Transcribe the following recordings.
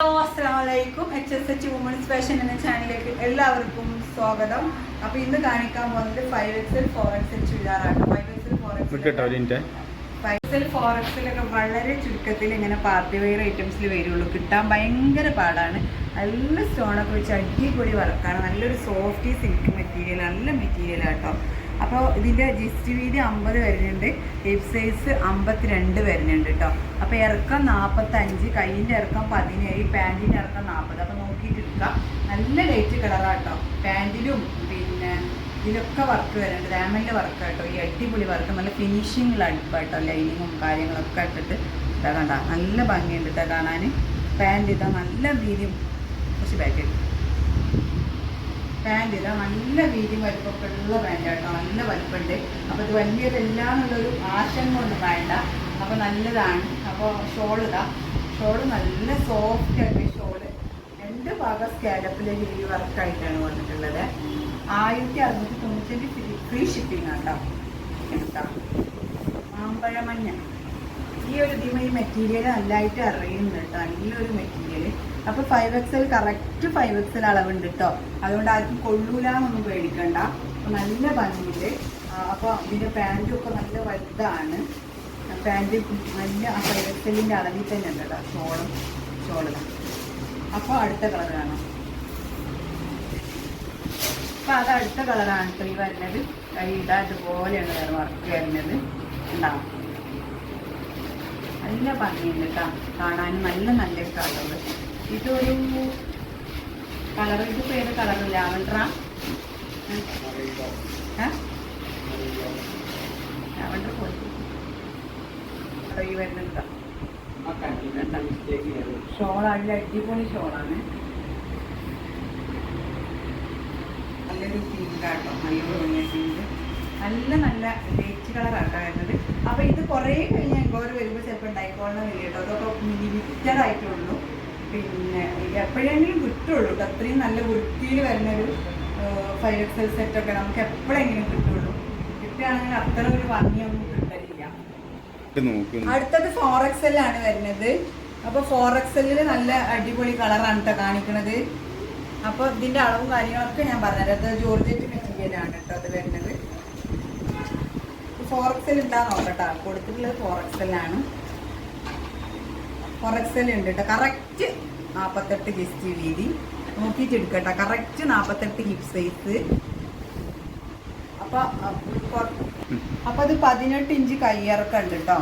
Hello അസ്സാമലൈക്കും H S H women's fashion എന്ന ചാനലിലേക്ക് എല്ലാവർക്കും സ്വാഗതം. അപ്പൊ ഇന്ന് കാണിക്കാൻ പോകുന്നത് ഫൈവ് എക്സൽ ഫോർ എക്സൽ ചുരിദാറാണ്. ഫൈവ് എക്സൽ ഫോർ ഒക്കെ ഫൈവ് എക്സൽ ഫോർ എക്സലൊക്കെ വളരെ ചുരുക്കത്തിൽ ഇങ്ങനെ പാർട്ടി വെയർ ഐറ്റംസിൽ വരുള്ളൂ. കിട്ടാൻ ഭയങ്കര പാടാണ്. നല്ല സ്റ്റോണൊക്കെ വെച്ച് അടിപൊളി വർക്കാണ് നല്ലൊരു സോഫ്റ്റ് സിൽക്ക് മെറ്റീരിയൽ നല്ല മെറ്റീരിയൽ കേട്ടോ അപ്പോൾ ഇതിന്റെ ജിസ്റ്റ് വീതി അമ്പത് വരുന്നുണ്ട് ഹിപ്പ് സൈസ് അമ്പത്തിരണ്ട് വരുന്നുണ്ട് കേട്ടോ അപ്പോൾ ഇറക്കം നാൽപ്പത്തഞ്ച് കയ്യിന്റെ ഇറക്കം പതിനേഴ് പാന്റിന്റെ ഇറക്കം നാൽപ്പത് അപ്പോൾ നോക്കിയിട്ട് എടുക്കാം. നല്ല ലൈറ്റ് കളറാണ് കേട്ടോ പാന്റിലും പിന്നെ ഇതിലൊക്കെ വർക്ക് വരുന്നുണ്ട്. രാമലിന്റെ വർക്ക് കേട്ടോ ഈ അടിപൊളി വർക്ക് നല്ല ഫിനിഷിങ്ങിൽ അടുപ്പാട്ടോ ലൈനിങ്ങും കാര്യങ്ങളൊക്കെ ഇട്ടിട്ട് ഇതാ കണ്ട. നല്ല ഭംഗിയുണ്ട് ഇതാ കാണാൻ പാന്റ് ഇതാ നല്ല വീതിയും കുറച്ച് ബാക്ക് പാന്റ് ഇതാ നല്ല വീതിയും വലിപ്പമൊക്കെ ഉള്ള പാന്റ് കേട്ടോ. നല്ല വലിപ്പമുണ്ട്. അപ്പോൾ ഇത് വലിയതല്ല എന്നുള്ളൊരു ആശങ്ക ഒന്നും വേണ്ട. അപ്പോൾ നല്ലതാണ്. അപ്പോൾ ഷോൾ ഇതാ. ഷോൾ നല്ല സോഫ്റ്റ് ആയിട്ട് ഷോൾ രണ്ട് ഭാഗം സ്കാലപ്പിലേക്ക് ഈ വർക്കായിട്ടാണ് വന്നിട്ടുള്ളത്. ആയിരത്തി അറുന്നൂറ്റി തൊണ്ണൂറ്റഞ്ച് ഫ്രീ ഷിപ്പിംഗ് ആട്ടോ എടുത്താ മാമ്പഴമഞ്ഞ ഈ ഒരു ഇതിമ ഈ മെറ്റീരിയൽ നല്ലതായിട്ട് അറിയുന്നുണ്ട് നല്ലൊരു മെറ്റീരിയൽ അപ്പോൾ five XL correct five XL അളവുണ്ട് കേട്ടോ അതുകൊണ്ട് ആർക്കും കൊള്ളൂല പേടിക്കണ്ട. നല്ല ഭംഗിയുണ്ട് അപ്പോൾ ഇതിന്റെ പാന്റും ഒക്കെ നല്ല വലുതാണ്. പാന്റ് നല്ല ഫൈവ് എക്സലിന്റെ അളവിൽ തന്നെ ഉണ്ട് കേട്ടോ ഷോളും ചോളം. അപ്പോൾ അടുത്ത കളർ കാണാം അപ്പൊ അത് അടുത്ത കളറാണ് കേട്ടോ ഈ വരുന്നത്. ഇതാ ഇതുപോലെയാണ് വേറെ വർക്ക് വരുന്നത്. ഉണ്ടാവും നല്ല ഭംഗിയുണ്ട് കേട്ടോ കാണാൻ നല്ല നല്ല കളർ ഇതൊരു കളർ ഇത് പേര് കളർ ലാവൻഡ്ര. ലാവൻഡർ പോയി വരുന്നുണ്ട്. അതിൽ അടിപൊളി ഷോളാണ് നല്ലൊരു പിങ്കാട്ടോ നല്ല പിങ്ക് നല്ല നല്ല ലൈറ്റ് കളറാട്ടോ വരുന്നത്. അപ്പൊ ഇത് കുറേ കഴിഞ്ഞ് എൻക്വയറി വരുമ്പോൾ ചിലപ്പോൾ ഉണ്ടായിക്കോളണം കേട്ടോ അതൊക്കെ ലിമിറ്റഡ് ആയിട്ടുള്ളൂ. പിന്നെ എപ്പോഴെങ്കിലും കിട്ടുള്ളൂ. കേട്ടോ അത്രയും നല്ല വൃത്തിയിൽ വരുന്നൊരു ഫൈവ് എക്സൽ സെറ്റൊക്കെ നമുക്ക് എപ്പോഴെങ്കിലും കിട്ടുള്ളൂ. കിട്ടുകയാണെങ്കിൽ അത്ര ഒരു ഭംഗിയൊന്നും കിട്ടലില്ല. അടുത്തത് ഫോർ എക്സൽ ആണ് വരുന്നത്. അപ്പൊ ഫോർ എക്സലിൽ നല്ല അടിപൊളി കളറാണ് കേട്ടോ കാണിക്കുന്നത് അപ്പൊ ഇതിന്റെ അളവും കാര്യങ്ങളൊക്കെ ഞാൻ പറഞ്ഞുതരാം. അത് ജോർജറ്റ് മെറ്റീരിയൽ ആണ് കേട്ടോ അത് വരുന്നത്. ഫോർ എക്സൽ ഉണ്ടാ നോക്കട്ടോ. കൊടുത്തിട്ടുള്ളത് ഫോർ എക്സൽ എക്സൽ ഉണ്ട് കേട്ടോ കറക്റ്റ് നാൽപ്പത്തെട്ട് ജസ്റ്റ് വീതി നോക്കിയിട്ട് എടുക്കട്ടെ കറക്റ്റ് നാൽപ്പത്തെട്ട് ഹിപ്പ് സൈസ് അപ്പൊ അപ്പൊ- അത് പതിനെട്ട് ഇഞ്ച് കയ്യിറക്കം ഉണ്ട് കേട്ടോ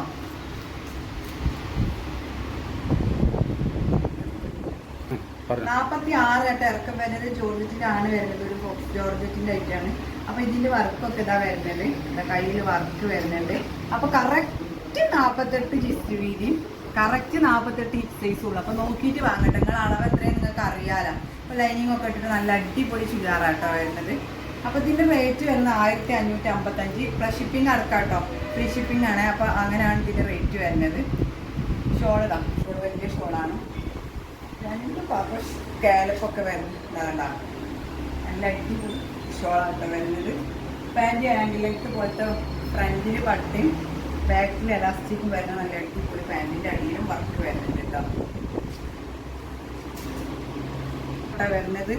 നാപ്പത്തി നാപ്പത്തി ആറായിട്ട് ഇറക്കം വരുന്നത്. ജോർജറ്റിലാണ് വരുന്നത്. ഒരു ബോക്സ് ജോർജറ്റിന്റെ ആയിട്ടാണ് അപ്പൊ ഇതിന്റെ വർക്കൊക്കെ ഇതാ വരുന്നത്. കയ്യിൽ വർക്ക് വരുന്നുണ്ട് അപ്പൊ കറക്റ്റ് നാപ്പത്തെട്ട് ജിസ്റ്റ് വീതി കറക്റ്റ് നാൽപ്പത്തെട്ട് ഹിപ്പ് സൈസ് ഉള്ളു. അപ്പൊ നോക്കിയിട്ട് വാങ്ങട്ടെ നിങ്ങൾ അളവ് എത്രയും നിങ്ങൾക്ക് അറിയാലോ. അപ്പൊ ലൈനിങ് ഒക്കെ ഇട്ടിട്ട് നല്ല അടിപൊളി ചുരിദാറാട്ടോ വരുന്നത്. അപ്പൊ ഇതിന്റെ റേറ്റ് വരുന്നത് ആയിരത്തി അഞ്ഞൂറ്റി അമ്പത്തഞ്ച് പ്ലസ് ഷിപ്പിംഗ് അടക്കാട്ടോ. ഫ്രീ ഷിപ്പിംഗ് ആണ്. അപ്പൊ അങ്ങനെയാണ് ഇതിന്റെ റേറ്റ് വരുന്നത്. ഷോളതാ ഷോൾ വലിയ ഷോളാണ് രണ്ട് പാപ്പ സ്കാലപ്പൊക്കെ വരുന്നതാണ്ടാ. നല്ല അടിപൊളി ഷോളാട്ടോ വരുന്നത്. പാന്റ് ആൻഡിലേക്ക് പോലത്തെ ഫ്രണ്ടിൽ പട്ടയും ബാക്കിൽ എലാസ്റ്റിക്കും വരുന്ന നല്ല അടിപൊളി പാന്റിന്റെ അടിയിലും വർക്ക് വരുന്നുണ്ട് കേട്ടോ ട്ടാ വരുന്നത്.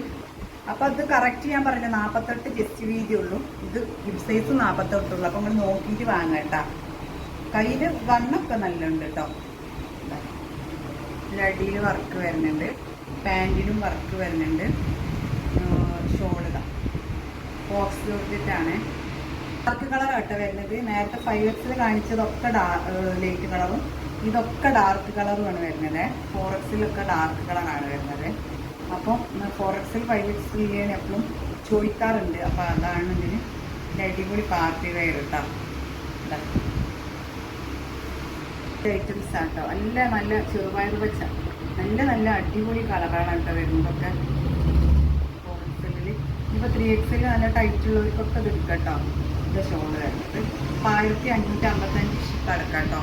അപ്പൊ അത് കറക്റ്റ് ഞാൻ പറഞ്ഞ നാപ്പത്തെട്ട് ജസ്റ്റ് വീതി ഉള്ളൂ. ഇത് ഹിപ് സൈസ് നാപ്പത്തെട്ടുള്ളൂ അപ്പൊ നമ്മൾ നോക്കിയിട്ട് വാങ്ങട്ടാ കയ്യിൽ വണ്ണൊക്കെ നല്ല ഉണ്ട് കേട്ടോ അടിയിൽ വർക്ക് വരുന്നുണ്ട്. പാന്റിലും വർക്ക് വരുന്നുണ്ട്. ഷോൾ ഇതാ ബോക്സ് ജോർജറ്റാണ് ഡാർക്ക് കളർ ആട്ടോ വരുന്നത്. നേരത്തെ ഫൈവ് എക്സിൽ കാണിച്ചതൊക്കെ ലൈറ്റ് കളറും ഇതൊക്കെ ഡാർക്ക് കളറുമാണ് വരുന്നത്. ഫോർ എക്സിലൊക്കെ ഡാർക്ക് കളറാണ് വരുന്നത്. അപ്പം ഫോർ എക്സിൽ ഫൈവ് എക്സിൽ ഞാൻ എപ്പോഴും ചോദിക്കാറുണ്ട്. അപ്പം അതാണ് ഇതിന് അടിപൊളി പാർട്ടി വെയർ കേട്ടോ ഐറ്റംസ് ആട്ടോ. നല്ല നല്ല ചെറുപയർ വെച്ച നല്ല നല്ല അടിപൊളി കളറാണ് കേട്ടോ വരുന്നതൊക്കെ. ഫോർ എക്സലിൽ ഇപ്പം ത്രീ എക്സിൽ നല്ല ടൈറ്റ് ഉള്ളവർക്കൊക്കെ ഇത് എടുക്കാം കേട്ടോ. ഇത് ഷോൾ വരുന്നത് ആയിരത്തി അഞ്ഞൂറ്റി അമ്പത്തഞ്ച് ഷിപ്പ് അടക്കാം കേട്ടോ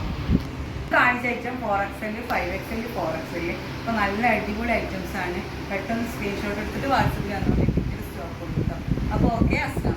കാണിച്ച item four XL five XL four XL അപ്പൊ നല്ല അടിപൊളി ഐറ്റംസ് ആണ്. പെട്ടെന്ന് സ്ക്രീൻഷോട്ട് എടുത്തിട്ട് വാട്സപ്പിൽ വന്നോളൂ. സ്റ്റോക്ക് കൊടുക്കാം അപ്പോൾ ഓക്കെ അസ്ലാം